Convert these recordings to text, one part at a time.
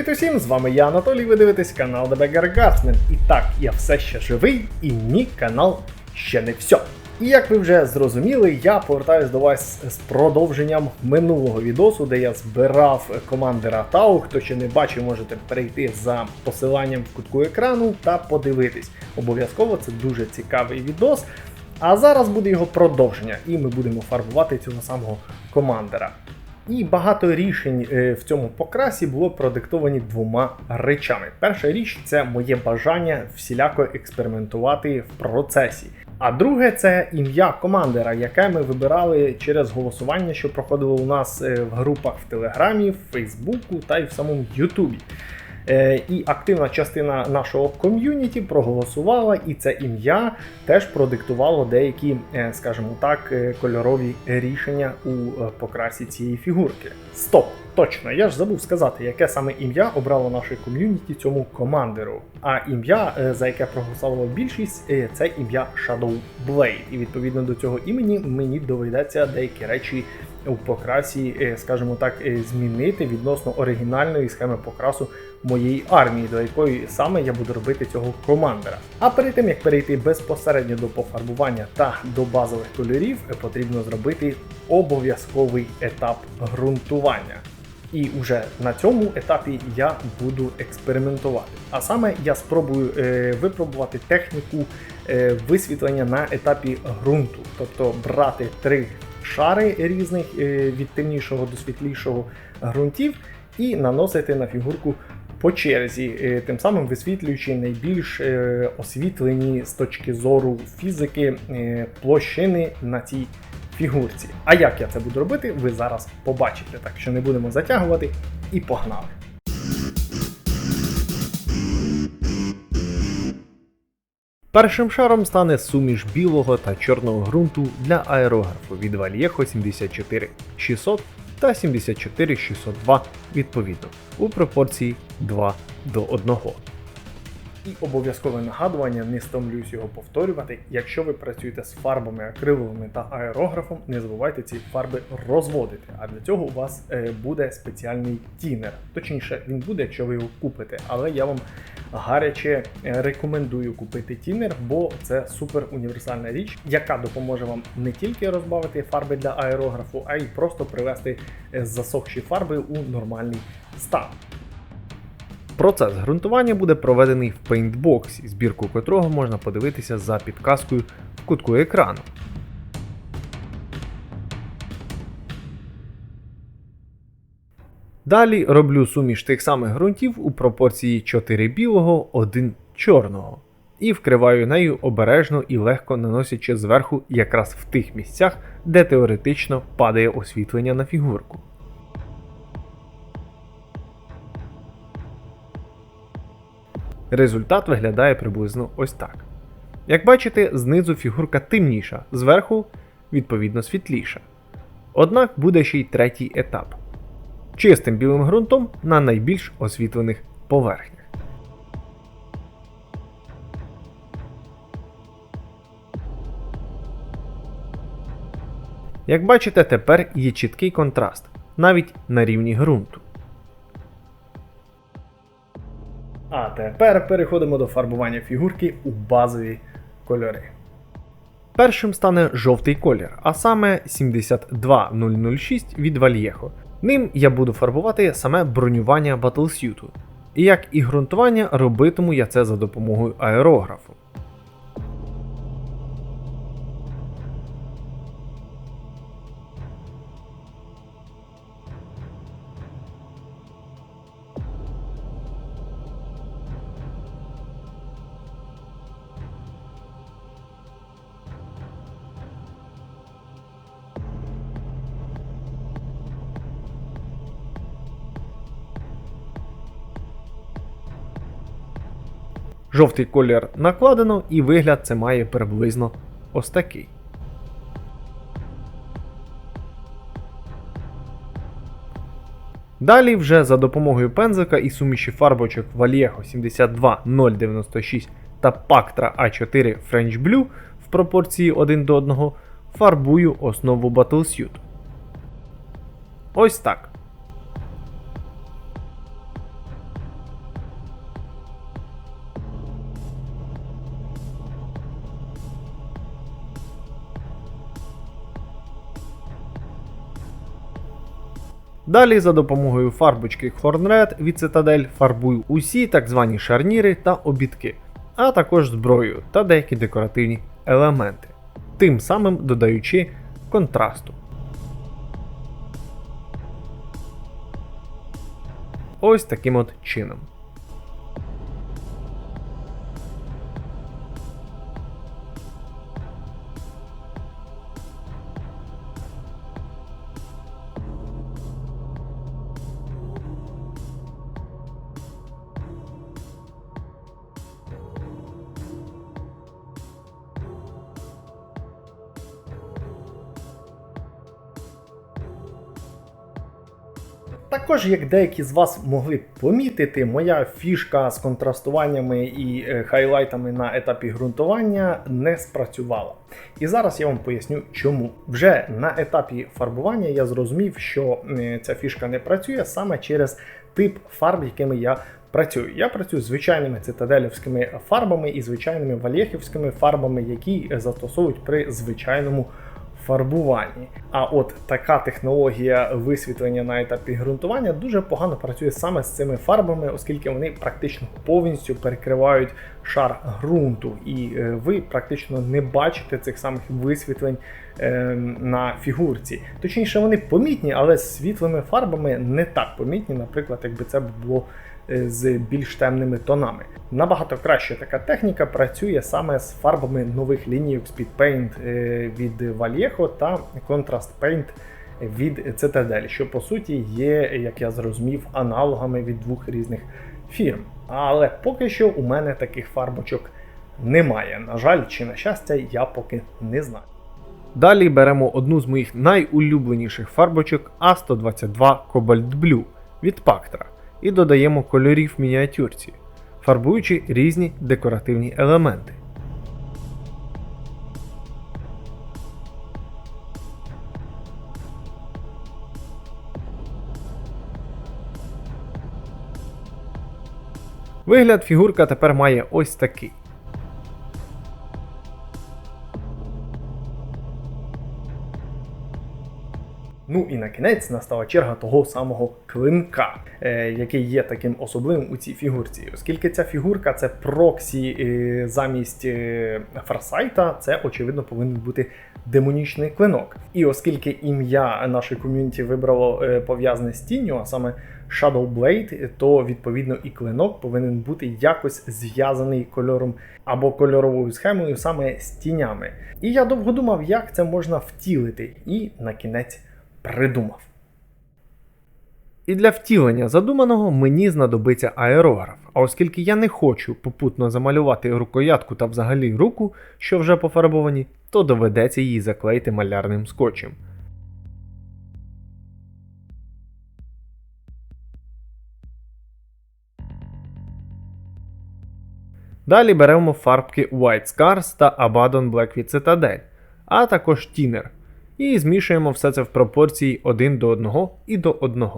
Привіт усім! З вами я Анатолій. Ви дивитесь канал The Beggar Guardsman. І так, я все ще живий, і мій канал ще не все. І як ви вже зрозуміли, я повертаюсь до вас з продовженням минулого відосу, де я збирав командира Тау. Хто ще не бачив, можете перейти за посиланням в кутку екрану та подивитись. Обов'язково це дуже цікавий відос. А зараз буде його продовження, і ми будемо фарбувати цього самого командера. І багато рішень е, в цьому покрасі було продиктовані двома речами. Перша річ це моє бажання всіляко експериментувати в процесі. А друге це ім'я командера, яке ми вибирали через голосування, що проходило у нас е, в групах в Телеграмі, в Фейсбуку та й в самому Ютубі. Е, І активна частина нашого ком'юніті проголосувала, і це ім'я теж продиктувало деякі, е, скажімо так, е, кольорові рішення у покрасі цієї фігурки. Стоп! Точно, я ж забув сказати, яке саме ім'я обрало наше ком'юніті цьому командеру. А ім'я, за яке проголосувала більшість, це ім'я Shadow Blade. І відповідно до цього імені мені доведеться деякі речі у покрасі, скажімо так, змінити відносно оригінальної схеми покрасу моєї армії, до якої саме я буду робити цього командера. А перед тим як перейти безпосередньо до пофарбування та до базових кольорів, потрібно зробити обов'язковий етап ґрунтування. І вже на цьому етапі я буду експериментувати. А саме я спробую е, випробувати техніку е, висвітлення на етапі ґрунту, тобто брати три шари різних е, від темнішого до світлішого ґрунтів і наносити на фігурку по черзі, е, тим самим висвітлюючи найбільш е, освітлені з точки зору фізики е, площини на цій фігурці. А як я це буду робити, ви зараз побачите. Так що не будемо затягувати і погнали. Першим шаром стане суміш білого та чорного ґрунту для аерографу від Vallejo 74600 та 74602 відповідно у пропорції 2 до 1. І обов'язкове нагадування, не стомлюсь його повторювати. Якщо ви працюєте з фарбами акриловими та аерографом, не забувайте ці фарби розводити. А для цього у вас е, буде спеціальний тінер. Точніше, він буде, якщо ви його купите. Але я вам гаряче е, рекомендую купити тінер, бо це супер універсальна річ, яка допоможе вам не тільки розбавити фарби для аерографу, а й просто привести е, засохші фарби у нормальний стан. Процес ґрунтування буде проведений в пейнтбоксі, збірку котрого можна подивитися за підказкою в кутку екрану. Далі роблю суміш тих самих ґрунтів у пропорції 4 білого, 1 чорного. І вкриваю нею обережно і легко наносячи зверху якраз в тих місцях, де теоретично падає освітлення на фігурку. Результат виглядає приблизно ось так. Як бачите, знизу фігурка темніша, зверху, відповідно, світліша. Однак буде ще й третій етап чистим білим ґрунтом на найбільш освітлених поверхнях. Як бачите, тепер є чіткий контраст, навіть на рівні ґрунту. А тепер переходимо до фарбування фігурки у базові кольори. Першим стане жовтий колір, а саме 72006 від Вальєхо. Ним я буду фарбувати саме бронювання батлсюту. І як і ґрунтування, робитиму я це за допомогою аерографу. Жовтий колір накладено, і вигляд це має приблизно ось такий. Далі вже за допомогою пензика і суміші фарбочок Vallejo 72096 та Pactra A4 French Blue в пропорції 1 до 1 фарбую основу Battlesuit. Ось так. Далі за допомогою фарбочки Hornred від Citadel фарбую усі так звані шарніри та обідки, а також зброю та деякі декоративні елементи, тим самим додаючи контрасту. Ось таким от чином. Також, як деякі з вас могли помітити, моя фішка з контрастуваннями і е, хайлайтами на етапі ґрунтування не спрацювала. І зараз я вам поясню, чому. Вже на етапі фарбування я зрозумів, що е, ця фішка не працює саме через тип фарб, якими я працюю. Я працюю з звичайними цитаделівськими фарбами і звичайними вальєхівськими фарбами, які застосовують при звичайному фарбуванні. А от така технологія висвітлення на етапі ґрунтування дуже погано працює саме з цими фарбами, оскільки вони практично повністю перекривають шар ґрунту, і е, ви практично не бачите цих самих висвітлень е, на фігурці. Точніше, вони помітні, але з світлими фарбами не так помітні, наприклад, якби це було. З більш темними тонами. Набагато краще така техніка працює саме з фарбами нових лінійок Speed Paint е, від Vallejo та Contrast Paint від Citadel, що по суті є, як я зрозумів, аналогами від двох різних фірм. Але поки що у мене таких фарбочок немає. На жаль, чи на щастя, я поки не знаю. Далі беремо одну з моїх найулюбленіших фарбочок A122 Cobalt Blue від Pactra і додаємо кольорів мініатюрці, фарбуючи різні декоративні елементи. Вигляд фігурка тепер має ось такий. Ну і на кінець настала черга того самого клинка, е, який є таким особливим у цій фігурці. Оскільки ця фігурка це проксі е, замість е, Фарсайта, це очевидно повинен бути демонічний клинок. І оскільки ім'я нашої ком'юніті вибрало пов'язане з тінню, а саме Shadow Blade, то відповідно і клинок повинен бути якось зв'язаний кольором або кольоровою схемою саме з тінями. І я довго думав, як це можна втілити, і на кінець придумав. І для втілення задуманого мені знадобиться аерограф. А оскільки я не хочу попутно замалювати рукоятку та взагалі руку, що вже пофарбовані, то доведеться її заклеїти малярним скотчем. Далі беремо фарбки White Scars та Abaddon Black від Citadel, а також Thinner. І змішуємо все це в пропорції 1 до 1 і до 1.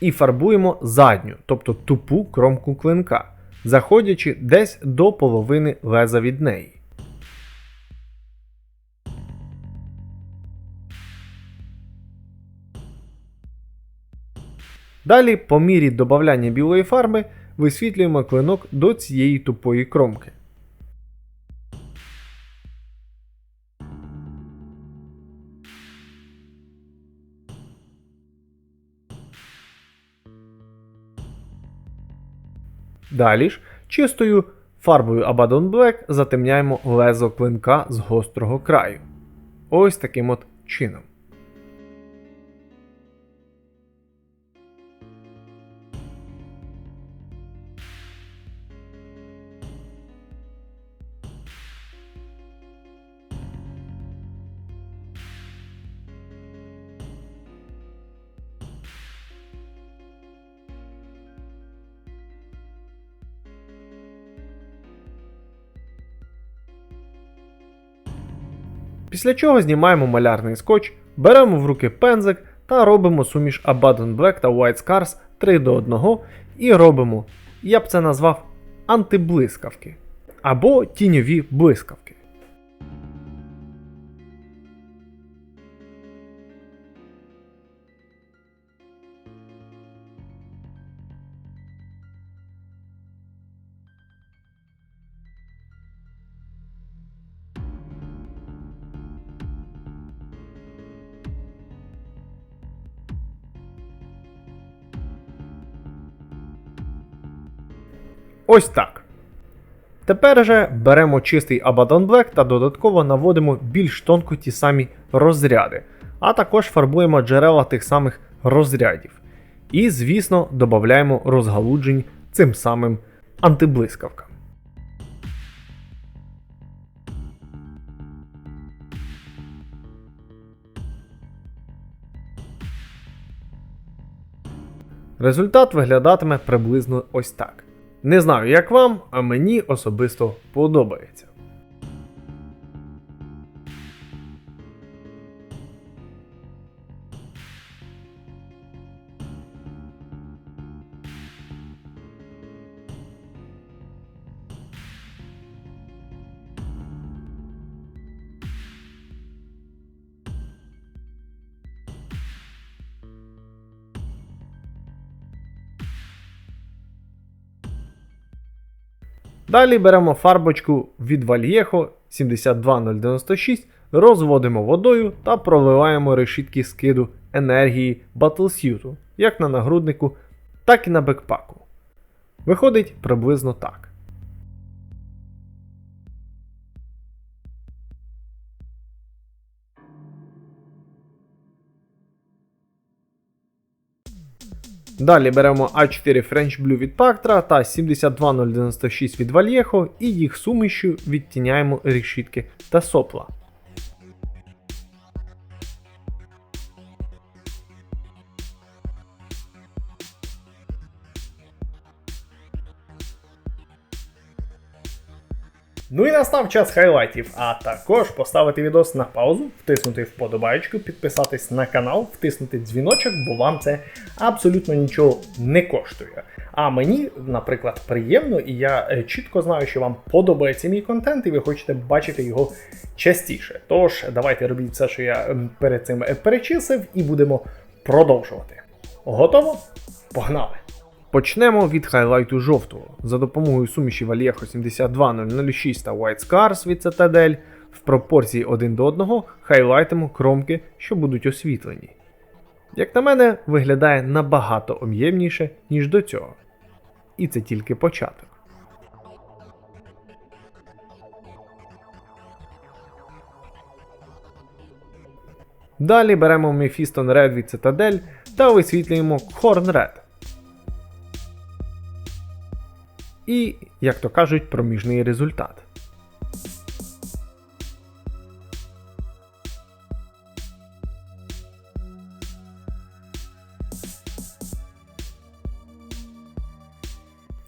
І фарбуємо задню, тобто тупу кромку клинка, заходячи десь до половини леза від неї. Далі, по мірі додавання білої фарби, висвітлюємо клинок до цієї тупої кромки. Далі ж чистою фарбою Abaddon Black затемняємо лезо клинка з гострого краю. Ось таким от чином. Після чого знімаємо малярний скотч, беремо в руки пензик та робимо суміш Abaddon Black та White Scars 3 до 1 і робимо, я б це назвав антиблискавки або тіньові блискавки. Ось так. Тепер же беремо чистий Abaddon Black та додатково наводимо більш тонко ті самі розряди, а також фарбуємо джерела тих самих розрядів. І, звісно, додаємо розгалуджень цим самим антиблискавкам. Результат виглядатиме приблизно ось так. Не знаю, як вам, а мені особисто подобається. Далі беремо фарбочку від Vallejo 72096, розводимо водою та проливаємо решітки скиду енергії Battlesuit, як на нагруднику, так і на бекпаку. Виходить приблизно так. Далі беремо А4 French Blue від Пактра та 72096 від Вальєхо і їх сумішю відтіняємо решітки та сопла. Ну і настав час хайлайтів, а також поставити відос на паузу, втиснути вподобайку, підписатись на канал, втиснути дзвіночок, бо вам це абсолютно нічого не коштує. А мені, наприклад, приємно, і я е, чітко знаю, що вам подобається мій контент, і ви хочете бачити його частіше. Тож, давайте робіть все, що я ем, перед цим е, перечислив, і будемо продовжувати. Готово? Погнали! Почнемо від хайлайту жовтого. За допомогою суміші Vallejo 72006 та White Scars від Citadel в пропорції 1 до 1 хайлайтимо кромки, що будуть освітлені. Як на мене, виглядає набагато об'ємніше, ніж до цього. І це тільки початок. Далі беремо Mephiston Red від Citadel та висвітлюємо Horn Red. І, як то кажуть, проміжний результат.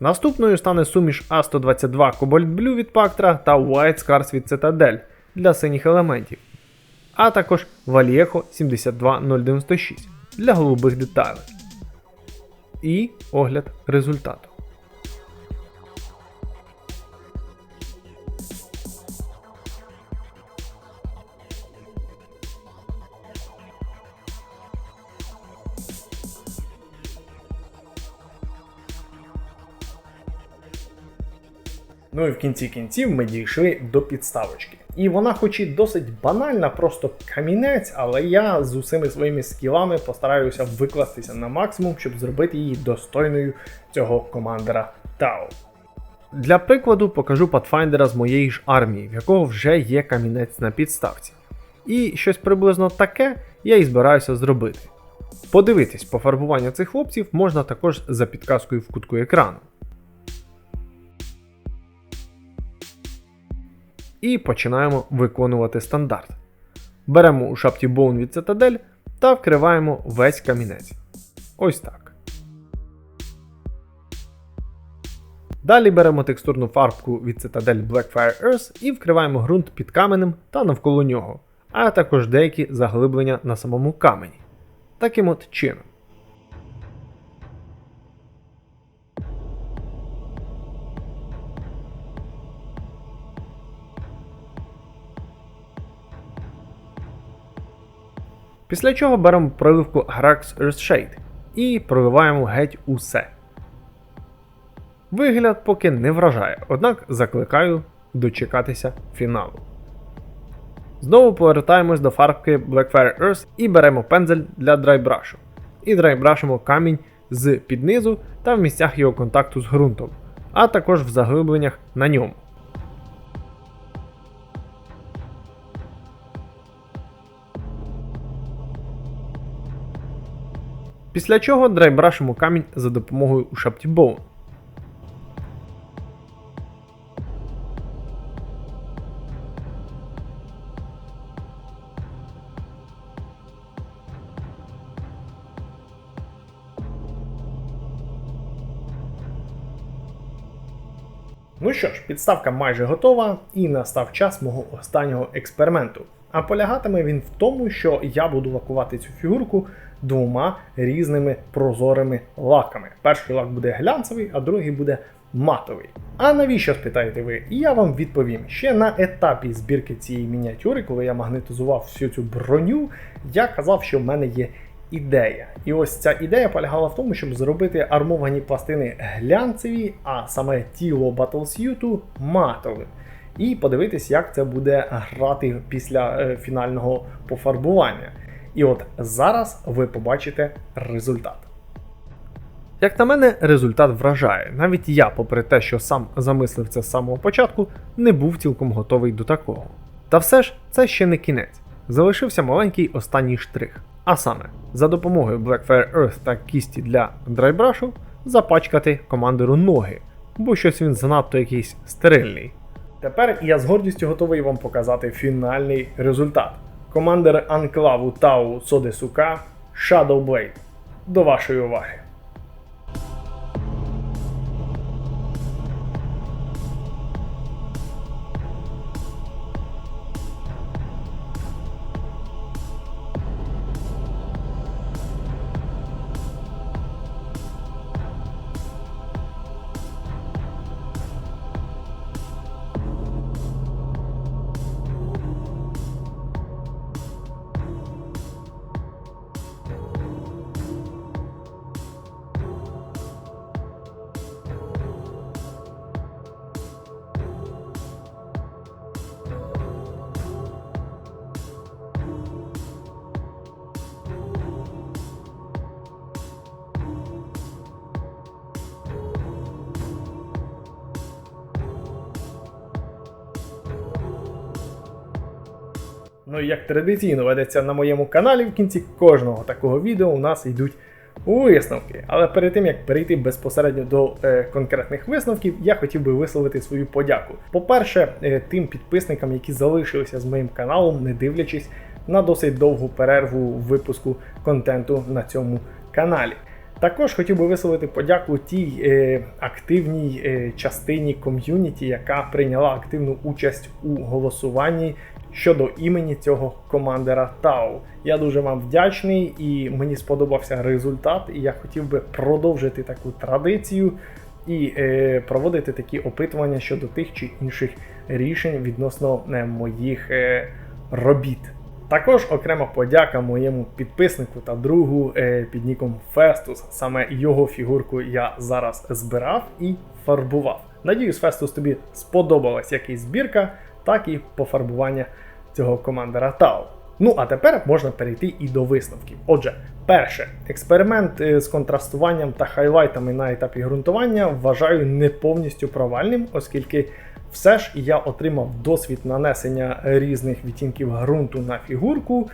Наступною стане суміш A122 Cobalt Blue від Pactra та White Scars від Citadel для синіх елементів, а також Vallejo 72096 для голубих деталей. І огляд результату. Ну і в кінці кінців ми дійшли до підставочки. І вона, хоч і досить банальна, просто камінець, але я з усіми своїми скілами постараюся викластися на максимум, щоб зробити її достойною цього командера Тау. Для прикладу покажу Pathfinder з моєї ж армії, в якого вже є камінець на підставці. І щось приблизно таке я і збираюся зробити. Подивитись пофарбування цих хлопців можна також за підказкою в кутку екрану. І починаємо виконувати стандарт. Беремо у шапті Bone від Citadel та вкриваємо весь камінець. Ось так. Далі беремо текстурну фарбку від Citadel Blackfire Earth і вкриваємо ґрунт під каменем та навколо нього, а також деякі заглиблення на самому камені. Таким от чином. Після чого беремо проливку Harax Earthshade і проливаємо геть усе. Вигляд поки не вражає, однак закликаю дочекатися фіналу. Знову повертаємось до фарбки Blackfire Earth і беремо пензель для драйбрашу. І драйбрашимо камінь з піднизу та в місцях його контакту з ґрунтом, а також в заглибленнях на ньому. Після чого драйбрашимо камінь за допомогою Ushabti Bone. Ну що ж, підставка майже готова, і настав час мого останнього експерименту. А полягатиме він в тому, що я буду лакувати цю фігурку двома різними прозорими лаками. Перший лак буде глянцевий, а другий буде матовий. А навіщо спитаєте ви? І я вам відповім. Ще на етапі збірки цієї мініатюри, коли я магнетизував всю цю броню, я казав, що в мене є ідея. І ось ця ідея полягала в тому, щоб зробити армовані пластини глянцеві, а саме тіло Battlesuit матовим. І подивитись, як це буде грати після е, фінального пофарбування. І от зараз ви побачите результат. Як на мене, результат вражає. Навіть я, попри те, що сам замислив це з самого початку, не був цілком готовий до такого. Та все ж, це ще не кінець. Залишився маленький останній штрих. А саме, за допомогою Blackfire Earth та кісті для драйбрашу запачкати командиру ноги, бо щось він занадто якийсь стерильний. Тепер я з гордістю готовий вам показати фінальний результат. Командир Анклаву Тау Содесука Shadowblade. До вашої уваги. Ну і як традиційно ведеться на моєму каналі, в кінці кожного такого відео у нас йдуть висновки. Але перед тим як перейти безпосередньо до е, конкретних висновків, я хотів би висловити свою подяку. По-перше, е, тим підписникам, які залишилися з моїм каналом, не дивлячись на досить довгу перерву випуску контенту на цьому каналі. Також хотів би висловити подяку тій е, активній е, частині ком'юніті, яка прийняла активну участь у голосуванні щодо імені цього командира Тау. Я дуже вам вдячний і мені сподобався результат. І я хотів би продовжити таку традицію і е, проводити такі опитування щодо тих чи інших рішень відносно е, моїх е, робіт. Також окрема подяка моєму підписнику та другу е, під ніком Фестус. Саме його фігурку я зараз збирав і фарбував. Надіюсь, Фестус тобі сподобалась як і збірка, так і пофарбування цього командера Тау. Ну, а тепер можна перейти і до висновків. Отже, перше, експеримент е, з контрастуванням та хайлайтами на етапі ґрунтування вважаю не повністю провальним, оскільки все ж я отримав досвід нанесення різних відтінків ґрунту на фігурку,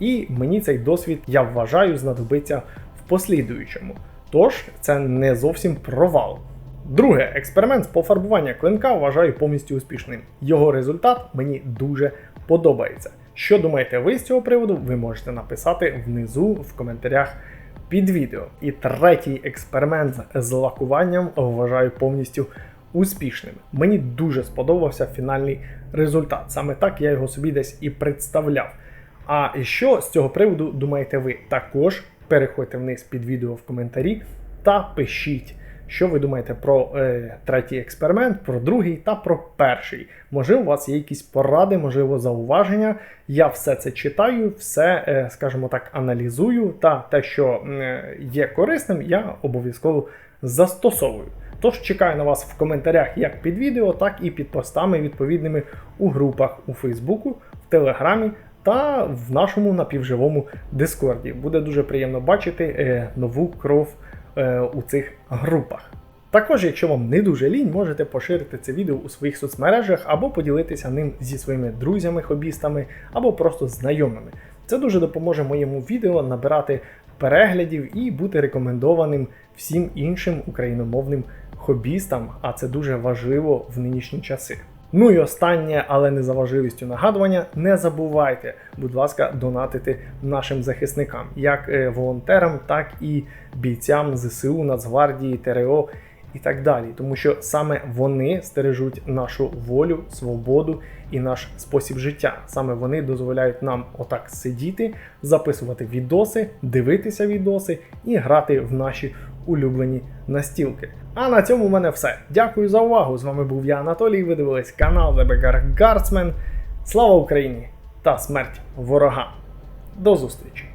і мені цей досвід, я вважаю, знадобиться в послідуючому. Тож, це не зовсім провал. Друге, експеримент з пофарбування клинка вважаю повністю успішним. Його результат мені дуже подобається. Що думаєте ви з цього приводу, ви можете написати внизу в коментарях під відео. І третій експеримент з лакуванням вважаю повністю успішним. Мені дуже сподобався фінальний результат. Саме так я його собі десь і представляв. А що з цього приводу думаєте ви? Також переходьте вниз під відео в коментарі та пишіть. Що ви думаєте про е, третій експеримент, про другий та про перший? Можливо, у вас є якісь поради, можливо, зауваження. Я все це читаю, все, е, скажімо так, аналізую, та те, що е, є корисним, я обов'язково застосовую. Тож чекаю на вас в коментарях як під відео, так і під постами відповідними у групах у Фейсбуку, в Телеграмі та в нашому напівживому Дискорді. Буде дуже приємно бачити е, нову кров у цих групах. Також, якщо вам не дуже лінь, можете поширити це відео у своїх соцмережах або поділитися ним зі своїми друзями, хобістами, або просто знайомими. Це дуже допоможе моєму відео набирати переглядів і бути рекомендованим всім іншим україномовним хобістам, а це дуже важливо в нинішні часи. Ну і останнє, але не за важливістю нагадування, не забувайте, будь ласка, донатити нашим захисникам, як е, волонтерам, так і бійцям ЗСУ, Нацгвардії, ТРО і так далі. Тому що саме вони стережуть нашу волю, свободу і наш спосіб життя. Саме вони дозволяють нам отак сидіти, записувати відоси, дивитися відоси і грати в наші улюблені настілки. А на цьому в мене все. Дякую за увагу. З вами був я Анатолій. Ви дивились канал The Guardsman. Слава Україні та смерть ворогам. До зустрічі!